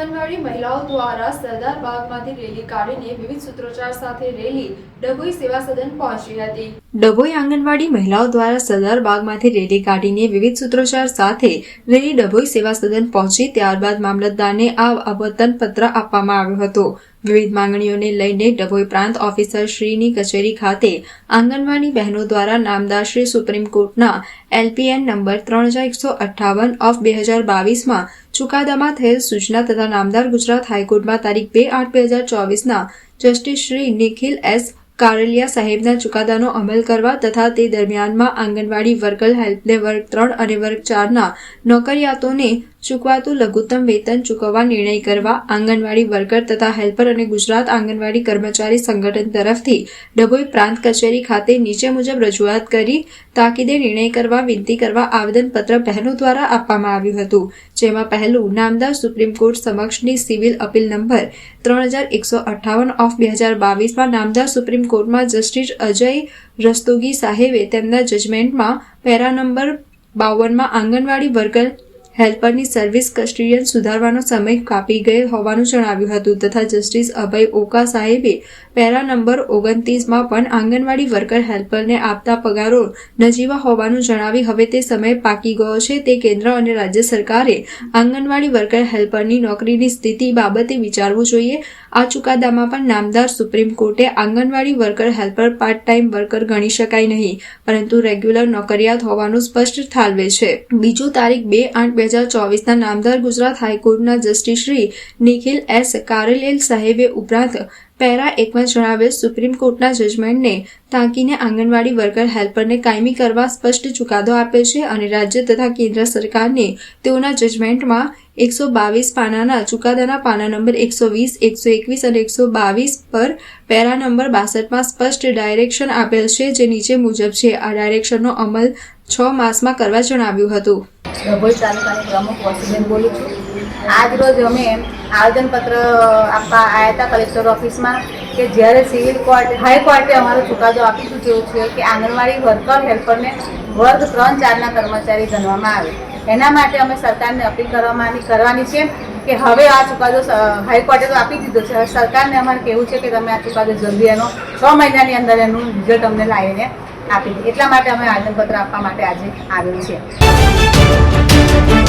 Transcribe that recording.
આંગણવાડી મહિલાઓ દ્વારા સરદાર બાગમાંથી રેલી કાઢીને વિવિધ સૂત્રોચ્ચાર સાથે રેલી ડભોઈ સેવા સદન પહોંચી હતી. ડભોઈ આંગણવાડી મહિલાઓ દ્વારા સરદાર બાગમાંથી રેલી કાઢીને વિવિધ સૂત્રોચ્ચાર સાથે રેલી ડભોઈ સેવા સદન પહોંચી, ત્યારબાદ મામલતદારને આ પત્ર આપવામાં આવ્યો હતો. વિવિધ માંગણીઓને લઈને ડભોઈ પ્રાંત ઓફિસર શ્રીની કચેરી ખાતે આંગણવાડી બહેનો દ્વારા નામદાર શ્રી સુપ્રીમ કોર્ટના એલપીએન નંબર ત્રણ હજાર એકસો અઠ્ઠાવન ઓફ બે હજાર બાવીસમાં ચુકાદામાં થયેલ સૂચના તથા નામદાર ગુજરાત હાઈકોર્ટમાં તારીખ બે આઠ બે હજાર ચોવીસના જસ્ટિસ શ્રી નિખિલ એસ કારેલિયા સાહેબના ચુકાદાનો અમલ કરવા તથા તે દરમિયાનમાં આંગણવાડી વર્કલ હેલ્પને વર્ગ ત્રણ અને વર્ગ ચારના નોકરિયાતોને ચૂકવાતું લઘુત્તમ વેતન ચૂકવવા નિર્ણય કરવા, આંગણવાડી વર્કર તથા હેલ્પર અને ગુજરાત આંગણવાડી કર્મચારી સંગઠન તરફથી ડભોઈ પ્રાંત કચેરી ખાતે નીચે મુજબ રજૂઆત કરી તાકીદે નિર્ણય કરવા, વિનંતી કરવા આવેદનપત્ર પહેલું દ્વારા આપવામાં આવ્યું હતું, જેમાં પહેલું નામદાર સુપ્રીમ કોર્ટ સમક્ષની સિવિલ અપીલ નંબર ત્રણ હજાર એકસો અઠ્ઠાવન ઓફ બે હજાર બાવીસમાં નામદાર સુપ્રીમ કોર્ટમાં જસ્ટિસ અજય રસ્તોગી સાહેબે તેમના જજમેન્ટમાં પેરા નંબર બાવનમાં આંગણવાડી વર્કર હેલ્પરની સર્વિસ કસ્ટડિયન સુધારવાનો સમય કાપી ગયેલ હોવાનું જણાવ્યું હતું તથા જસ્ટિસ અભય ઓકા સાહેબે પેરા નંબર ઓગણત્રીસમાં પણ આંગણવાડી વર્કર હેલ્પરને આપતા પગારો નજીવા હોવાનું જણાવી હવે તે સમય પાકી ગયો છે તે કેન્દ્ર અને રાજ્ય સરકારે આંગણવાડી વર્કર હેલ્પરની નોકરીની સ્થિતિ બાબતે વિચારવું જોઈએ. આ ચુકાદામાં પણ નામદાર સુપ્રીમ કોર્ટે anganwadi worker helper part time worker ગણી શકાય નહીં, પરંતુ રેગ્યુલર નોકરિયાત હોવાનું સ્પષ્ટ ઠાલવે છે. બીજું તારીખ બે આઠ બે હજાર ચોવીસના નામદાર ગુજરાત હાઈકોર્ટના જસ્ટિસ શ્રી નિખિલ એસ કારેલેલ સાહેબે ઉપરાંત પેરા એકમાં જણાવેલ સુપ્રીમ કોર્ટના જજમેન્ટને ટાંકીને આંગણવાડી વર્કર હેલ્પરને કાયમી કરવા સ્પષ્ટ ચુકાદો આપે છે અને રાજ્ય તથા કેન્દ્ર સરકારને તેઓના જજમેન્ટમાં એકસો બાવીસ પાનાના, ચુકાદાના પાના નંબર એકસો વીસ, એકસો એકવીસ અને એકસો બાવીસ પર પેરા નંબર બાસઠમાં સ્પષ્ટ ડાયરેક્શન આપેલ છે જે નીચે મુજબ છે. આ ડાયરેક્શનનો અમલ છ માસમાં કરવા જણાવ્યું હતું. ડભોઈ તાલુકાની પ્રમુખ વસુબેન બોલું છું. આજ રોજ અમે આવેદનપત્ર આપવા આવ્યા હતા કલેક્ટર ઓફિસમાં કે જ્યારે સિવિલ કોર્ટ હાઈકોર્ટે અમારો ચુકાદો આપી ચૂક્યો છે કે આંગણવાડી વર્કર, હેલ્પરને વર્ગ ત્રણ ચારના કર્મચારી ગણવામાં આવે. એના માટે અમે સરકારને અપીલ કરવામાં કરવાની છે કે હવે આ ચુકાદો હાઈકોર્ટે તો આપી દીધો છે. સરકારને અમારે કહેવું છે કે તમે આ ચુકાદો જલ્દી એનો છ મહિનાની અંદર એનું રિઝલ્ટ અમને લાવીને આપી દે. એટલા માટે અમે આવેદનપત્ર આપવા માટે આજે આવેલ છે Thank you.